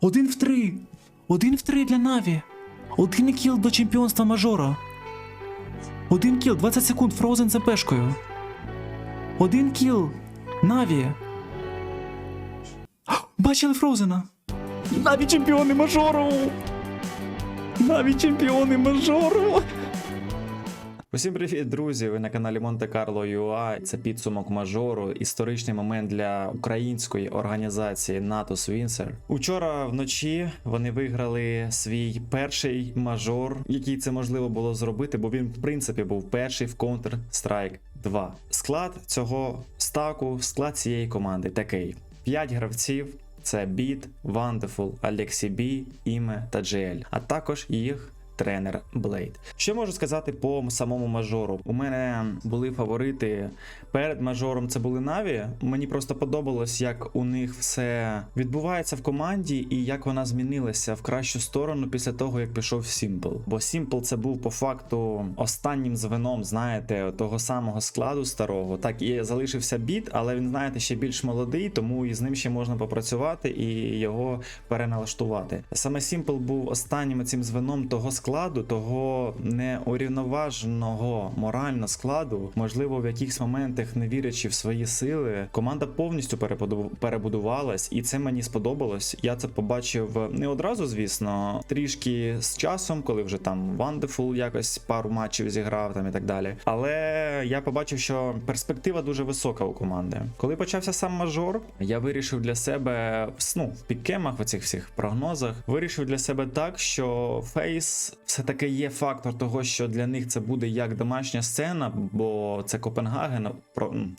Один в три. Один в три для Наві. Один кіл до чемпіонства мажора. Один кіл, 20 секунд, Фроузен за пешкою. Один кіл. Наві. Бачили Фроузена? Наві чемпіони мажору! Наві чемпіони мажору! Усім привіт, друзі! Ви на каналі Монте Карло ЮА. Це підсумок мажору, історичний момент для української організації НАТО Свінсер. Учора вночі вони виграли свій перший мажор, який це можливо було зробити, бо він, в принципі, був перший в Counter-Strike 2. Склад цього стаку, склад цієї команди такий: 5 гравців. Це Біт, Wonderful, Алексі Бі, Іме та GL, а також їх тренер Блейд. Що можу сказати по самому мажору? У мене були фаворити перед мажором. Це були Наві. Мені просто подобалось, як у них все відбувається в команді і як вона змінилася в кращу сторону після того, як пішов Сімпл. Бо Сімпл це був по факту останнім звеном, знаєте, того самого складу старого. Так і залишився біт, але він, знаєте, ще більш молодий, тому і з ним ще можна попрацювати і його переналаштувати. Саме Сімпл був останнім цим звеном того складу, того неурівноваженого морально складу, можливо, в якихось моментах не вірячи в свої сили, команда повністю перебудувалась, і це мені сподобалось. Я це побачив не одразу, звісно, трішки з часом, коли вже там Wonderful якось пару матчів зіграв там і так далі. Але я побачив, що перспектива дуже висока у команди. Коли почався сам мажор, я вирішив для себе ну, в пікемах, в цих всіх прогнозах, вирішив для себе так, що Фейс все-таки є фактор того, що для них це буде як домашня сцена, бо це Копенгаген,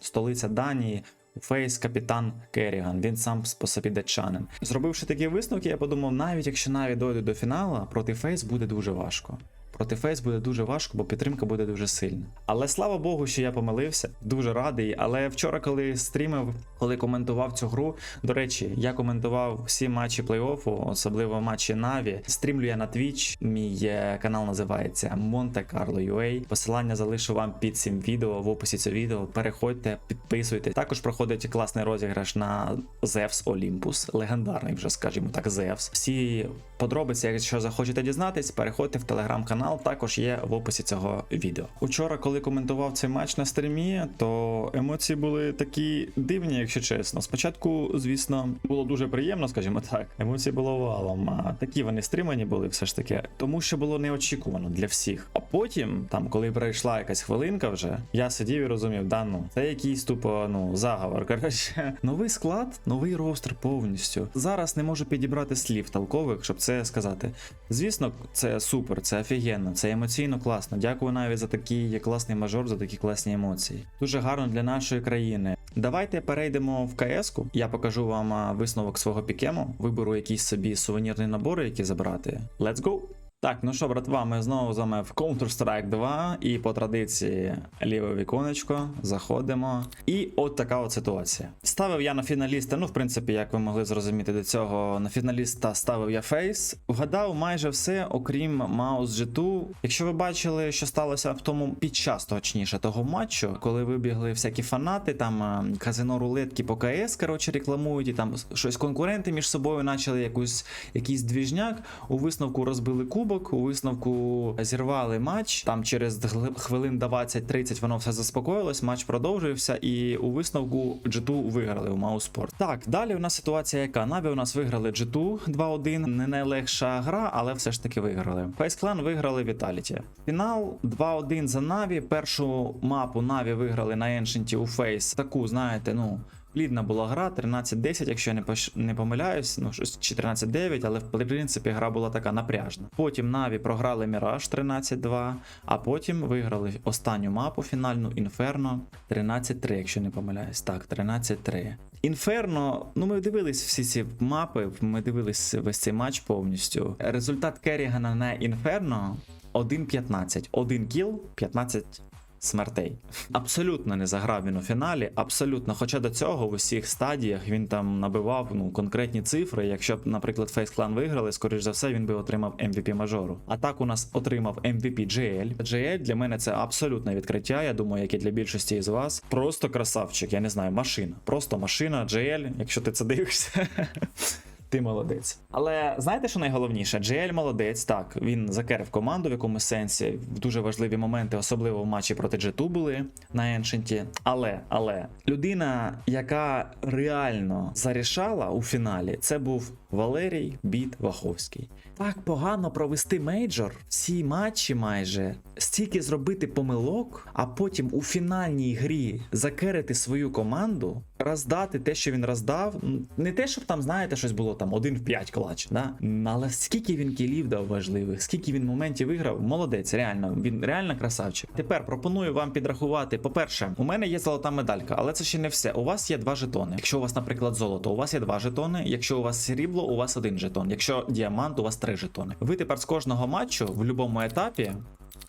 столиця Данії. Фейс капітан Керріган, він сам по собі датчанин. Зробивши такі висновки, я подумав, навіть якщо навіть дойде до фіналу, проти Фейс буде дуже важко. Проти Фейс буде дуже важко, бо підтримка буде дуже сильна. Але слава Богу, що я помилився, дуже радий. Але вчора, коли стрімив, коли коментував цю гру, до речі, я коментував всі матчі плей-оффу, особливо матчі Наві. Стрімлю я на Twitch. Мій е, канал називається Monte Carlo UA. Посилання залишу вам під цим відео в описі цього відео. Переходьте, підписуйтесь. Також проходить класний розіграш на Zeus Olympus, легендарний, вже скажімо так, Zeus. Всі подробиці, якщо захочете дізнатись, переходьте в телеграм-канал. Також є в описі цього відео. Учора, коли коментував цей матч на стрімі, то емоції були такі дивні, якщо чесно. Спочатку, звісно, було дуже приємно, скажімо так. Емоції було валом. А такі вони стримані були все ж таки, тому що було неочікувано для всіх. А потім, там, коли пройшла якась хвилинка, вже я сидів і розумів, да ну це якийсь тупо ну заговор. Коротше, новий склад, новий ростер повністю. Зараз не можу підібрати слів толкових, щоб це сказати. Звісно, це супер, це офігенно, це емоційно класно. Дякую навіть за такий класний мажор, за такі класні емоції. Дуже гарно для нашої країни. Давайте перейдемо в КС-ку. Я покажу вам висновок свого пікему. Виберу якісь собі сувенірні набори, які забрати. Let's go! Так, ну що, братва, ми знову з вами в Counter-Strike 2, і по традиції ліве віконечко, заходимо. І от така от ситуація. Ставив я на фіналіста, ну, в принципі, як ви могли зрозуміти до цього, на фіналіста ставив я фейс. Вгадав майже все, окрім Маус G2. Якщо ви бачили, що сталося в тому під час точніше того матчу, коли вибігли всякі фанати, там е, казино рулетки по КС, коротше, рекламують, і там щось конкуренти між собою почали якусь, якийсь двіжняк. У висновку розбили кубок, у висновку зірвали матч. Там через хвилин 20-30 воно все заспокоїлось, матч продовжився, і у висновку G2 виграли у Мауспорт. Так, далі у нас ситуація яка? Наві у нас виграли G2 2-1. Не найлегша гра, але все ж таки виграли. Clan виграли Vitality. Фінал 2-1 за Наві. Першу мапу Наві виграли на Ancient у Face. Таку, знаєте, ну. Плідна була гра 13-10, якщо я не не помиляюсь, ну чи 13-9, але в принципі гра була така напряжна. Потім Наві програли Mirage 13-2, а потім виграли останню мапу фінальну Inferno 13-3, якщо не помиляюсь. Так, 13-3. Інферно, ну ми дивились всі ці мапи, ми дивились весь цей матч повністю. Результат Керрігана на Інферно 1-15. Один кіл, 15 смертей. Абсолютно не заграв він у фіналі, абсолютно. Хоча до цього в усіх стадіях він там набивав ну, конкретні цифри. Якщо б, наприклад, Face Clan виграли, скоріш за все, він би отримав MVP мажору. А так у нас отримав MVP GL. GL для мене це абсолютне відкриття. Я думаю, як і для більшості із вас. Просто красавчик, я не знаю, машина. Просто машина, GL, якщо ти це дивишся. Ти молодець. Але знаєте, що найголовніше? JL молодець. Так, він закерив команду в якомусь сенсі. В дуже важливі моменти, особливо в матчі проти G2 були на Еншенті. Але, але людина, яка реально зарішала у фіналі, це був Валерій Біт Ваховський. Так погано провести мейджор, всі матчі майже, стільки зробити помилок, а потім у фінальній грі закерити свою команду, роздати те, що він роздав. Не те, щоб там, знаєте, щось було там 1 в 5 клач, да? Але скільки він кілів дав важливих, скільки він моментів виграв, молодець, реально, він реально красавчик. Тепер пропоную вам підрахувати. По-перше, у мене є золота медалька, але це ще не все. У вас є два жетони. Якщо у вас, наприклад, золото, у вас є два жетони. Якщо у вас срібло, у вас один жетон. Якщо діамант, у вас три жетони. Ви тепер з кожного матчу в будь-якому етапі.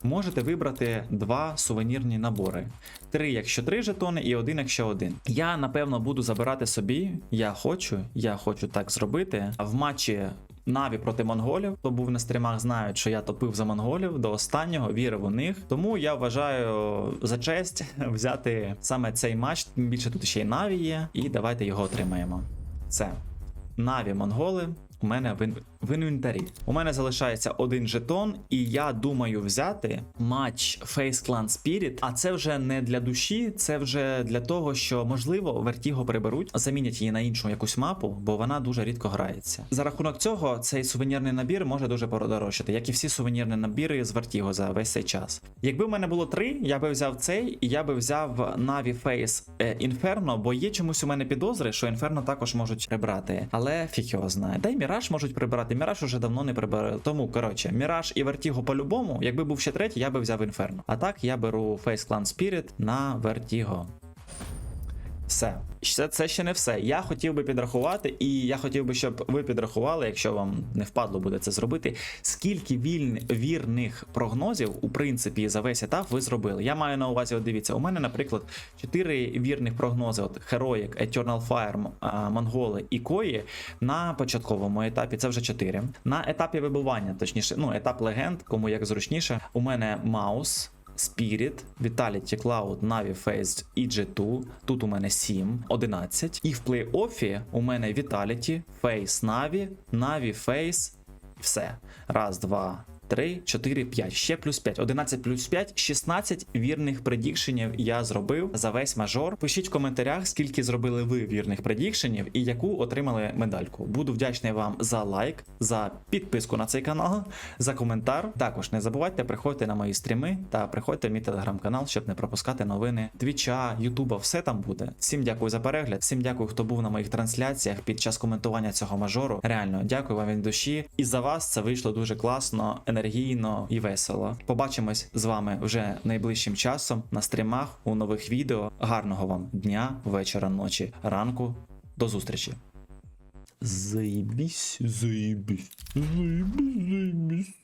Можете вибрати два сувенірні набори: три, якщо три жетони, і один, якщо один. Я напевно буду забирати собі. Я хочу, я хочу так зробити. В матчі Наві проти монголів, хто був на стрімах, знають, що я топив за монголів до останнього, вірив у них. Тому я вважаю за честь взяти саме цей матч. Тим більше тут ще й Наві є, і давайте його отримаємо. Це Наві монголи. У мене в, в інвентарі. У мене залишається один жетон, і я думаю взяти матч Face Clan Spirit. А це вже не для душі, це вже для того, що можливо Вертіго приберуть, замінять її на іншу якусь мапу, бо вона дуже рідко грається. За рахунок цього цей сувенірний набір може дуже подорожчати, як і всі сувенірні набіри з Вертіго за весь цей час. Якби в мене було три, я би взяв цей, і я би взяв Na'Vi Face е, Inferno, бо є чомусь у мене підозри, що Inferno також можуть прибрати. Але фіг його знає. Та й Міраж можуть прибрати. Міраж уже давно не прибирали. Тому коротше, Міраж і Вертіго по-любому. Якби був ще третій, я би взяв Інферно. А так я беру Face Clan Spirit на Вертіго. Все. Це, це ще не все. Я хотів би підрахувати, і я хотів би, щоб ви підрахували, якщо вам не впадло буде це зробити, скільки вільн, вірних прогнозів, у принципі, за весь етап ви зробили. Я маю на увазі, от дивіться, у мене, наприклад, 4 вірних прогнози: от Heroic, Eternal Fire, Монголи і Кої на початковому етапі. Це вже 4. На етапі вибивання, точніше, ну, етап легенд, кому як зручніше, у мене Маус. Spirit, Vitality Cloud, Navi Face і G2. Тут у мене 7, 11. І в плей-оффі у мене Vitality, Face Navi, Navi Face. Все. Раз, два, три, чотири, п'ять. Ще плюс 5. 11 плюс 5, 16 вірних предікшенів я зробив за весь мажор. Пишіть в коментарях, скільки зробили ви вірних предікшенів і яку отримали медальку. Буду вдячний вам за лайк, за підписку на цей канал, за коментар. Також не забувайте приходьте на мої стріми та приходьте в мій телеграм-канал, щоб не пропускати новини Твіча, Ютуба, все там буде. Всім дякую за перегляд, всім дякую, хто був на моїх трансляціях під час коментування цього мажору. Реально, дякую вам від душі. І за вас це вийшло дуже класно, енергійно і весело. Побачимось з вами вже найближчим часом на стрімах у нових відео. Гарного вам дня, вечора, ночі, ранку. До зустрічі. Заїбісь, заїбісь, заїбісь, заїбісь.